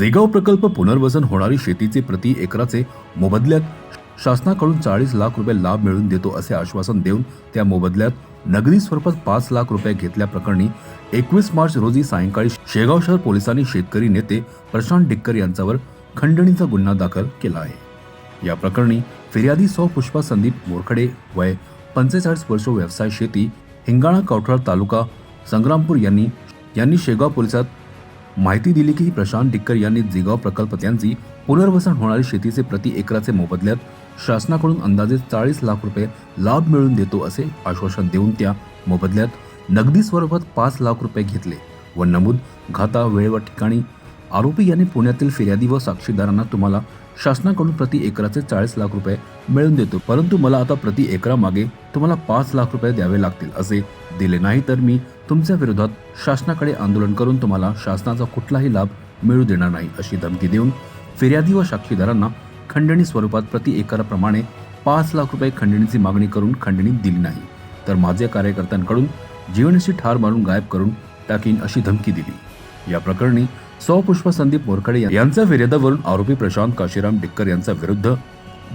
जेगाव प्रकल्प पुनर्वसन होणारी शेतीचे प्रति एकराचे मोबदल्यात शासनाकडून चाळीस लाख रुपये लाभ मिळवून देतो असे आश्वासन देऊन त्या मोबदल्यात नगदी स्वरूपात पाच लाख रुपये घेतल्याप्रकरणी एकवीस मार्च रोजी सायंकाळी शेगाव शहर पोलिसांनी शेतकरी नेते प्रशांत डिक्कर यांच्यावर खंडणीचा गुन्हा दाखल केला आहे. या प्रकरणी फिर्यादी सौ पुष्पा संदीप मोरखडे वय पंचेचाळीस वर्ष व्यवसाय शेती हिंगाणा कवठाळ तालुका संग्रामपूर यांनी यांनी शेगाव पोलिसात माहिती दिली की प्रशांत डिक्कर यांनी जिगाव प्रकल्प त्यांची पुनर्वसन होणारी शेतीचे प्रति एकराचे मोबदल्यात शासनाकडून अंदाजे चाळीस लाख रुपये लाभ मिळवून देतो असे आश्वासन देऊन त्या मोबदल्यात नगदी स्वरूपात पाच लाख रुपये घेतले व नमूद घाता वेळ व ठिकाणी आरोपी यांनी पुण्यातील फिर्यादी व साक्षीदारांना तुम्हाला शासनाकडून प्रति एकराचे चाळीस लाख रुपये मिळवून देतो. परंतु मला आता प्रति एकरामागे तुम्हाला पाच लाख रुपये द्यावे लागतील असे दिले नाही तर मी तुमच्या विरोधात शासनाकडे आंदोलन करून तुम्हाला शासनाचा कुठलाही लाभ मिळू देणार नाही अशी धमकी देऊन फिर्यादी व साक्षीदारांना खंडणी स्वरूपात प्रति एकराप्रमाणे पाच लाख रुपये खंडणीची मागणी करून खंडणी दिली नाही. तर माझे कार्यकर्त्यांकडून जीवनशी ठार मारून गायब करून टाकीन अशी धमकी दिली. या प्रकरणी सौपुष्प संदीप मोरखडे यांच्या फिर्यादावरून आरोपी प्रशांत काशीराम डिक्कर यांच्या विरुद्ध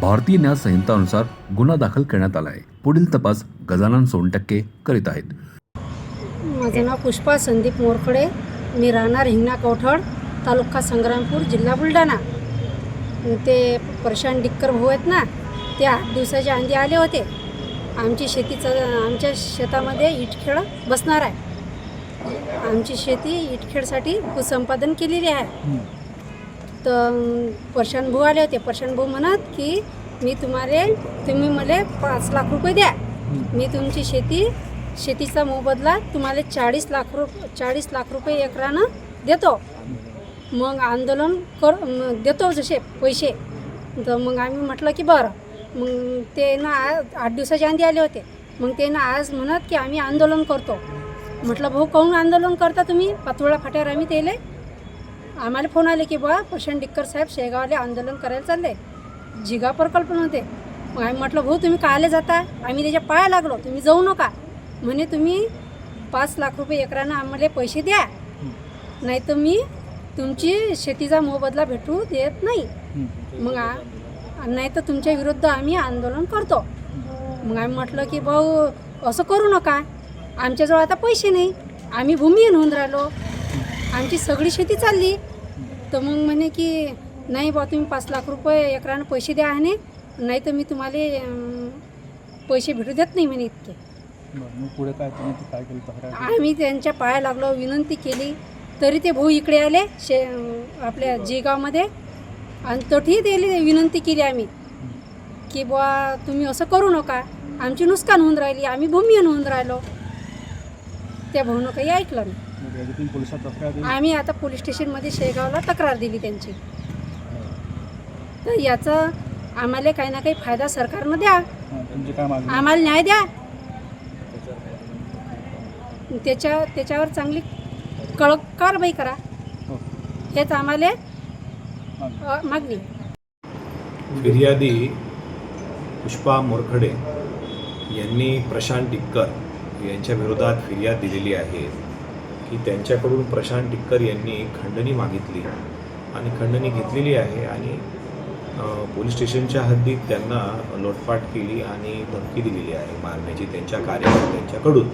भारतीय न्याय संहितानुसार गुन्हा दाखल करण्यात आला आहे. पुढील तपास गजानन सोनटक्के करीत आहेत. माझं नाव पुष्पा संदीप मोरखडे. मी राहणार हिंगणा कवठड तालुका संग्रामपूर जिल्हा बुलढाणा. ते प्रशांत डिक्कर भाऊ आहेत ना ते आठ दिवसाच्या आधी आले होते. आमची शेतीचं आमच्या शेतामध्ये इटखेळ बसणार आहे. आमची शेती इटखेळसाठी भूसंपादन केलेली आहे. तर प्रशांत भाऊ आले होते. प्रशांत भाऊ म्हणत की मी तुम्हाला तुम्ही मला पाच लाख रुपये द्या. मी तुमची शेती शेतीचा मोबदला तुम्हाला चाळीस लाख रुप चाळीस लाख रुपये एकरानं देतो. मग आंदोलन कर देतो जसे पैसे. तर मग आम्ही म्हटलं की बरं. मग ते ना आज आठ दिवसाच्या आधी आले होते. मग ते ना आज म्हणत की आम्ही आंदोलन करतो. म्हटलं भाऊ काहून आंदोलन करता तुम्ही? पातोळा फाट्यावर आम्ही तेले. आम्हाला फोन आले की बा प्रशांत डिक्कर साहेब शेगावले आंदोलन करायला चालले. जिगा प्रकल्पमध्ये मग आम्ही म्हटलं भाऊ तुम्ही कायले जाता? आम्ही त्याच्या पाया लागलो. तुम्ही जाऊ नका. म्हणे तुम्ही पाच लाख रुपये एकरानं आम्हाला पैसे द्या. नाही तर मी तुमची शेतीचा मोबदला भेटू देत नाही. मग नाही तर तुमच्या विरुद्ध आम्ही आंदोलन करतो. मग आम्ही म्हटलं की भाऊ असं करू नका. आमच्याजवळ आता पैसे नाही. आम्ही भूमिहीन होऊन राहिलो. आमची सगळी शेती चालली. तर मग म्हणे की नाही बा तुम्ही पाच लाख रुपये एकरानं पैसे द्या आणि नाही तर मी तुम्हाला पैसे भेटू देत नाही म्हणे इतके. मग पुढे काय तुम्ही ते काय केलं तक्रार आम्ही त्यांच्या पाया लागलो विनंती केली तरी ते भाऊ इकडे आले शे आपल्या जेगावमध्ये. आणि तोही दिली विनंती केली आम्ही की बुवा तुम्ही असं करू नका. आमची नुकसान होऊन राहिली आम्ही भूमिहीन होऊन राहिलो. त्या भाऊनं काही ऐकलं नाही. मग याची तुम्ही पोलिसात तक्रार दिली? आम्ही आता पोलीस स्टेशनमध्ये शेगावला तक्रार दिली त्यांची. तर याचं आम्हाला काही ना काही फायदा सरकारनं द्या. हां, तुमची काय मागणी? आम्हाला न्याय द्या. त्याच्या त्याच्यावर चांगली कळक कारवाई करा. हो. हेच आम्हाला मागणी. फिर्यादी पुष्पा मोरखडे यांनी प्रशांत टिक्कर यांच्या विरोधात फिर्याद दिलेली आहे की त्यांच्याकडून प्रशांत टिक्कर यांनी खंडणी मागितली आणि खंडणी घेतलेली आहे आणि पोलीस स्टेशनच्या हद्दीत त्यांना लोटपाट केली आणि धमकी दिलेली आहे मारण्याची त्यांच्या कार्यकर्त्यांच्याकडून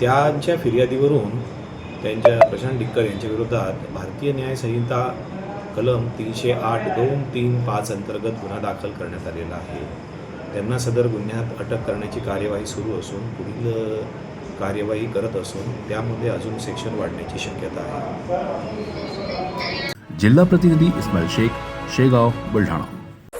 त्यांच्या फिर्यादीवरून त्यांच्या प्रशांत डिक्कर यांच्या विरोधात भारतीय न्याय संहिता कलम तीनशे आठ दोन तीन पाच अंतर्गत गुन्हा दाखल करण्यात आलेला आहे. त्यांना सदर गुन्ह्यात अटक करण्याची कार्यवाही सुरू असून पुढील कार्यवाही करत असून त्यामध्ये अजून सेक्शन वाढण्याची शक्यता आहे. जिल्हा प्रतिनिधी इस्माईल शेख शेगाव बुलढाणा.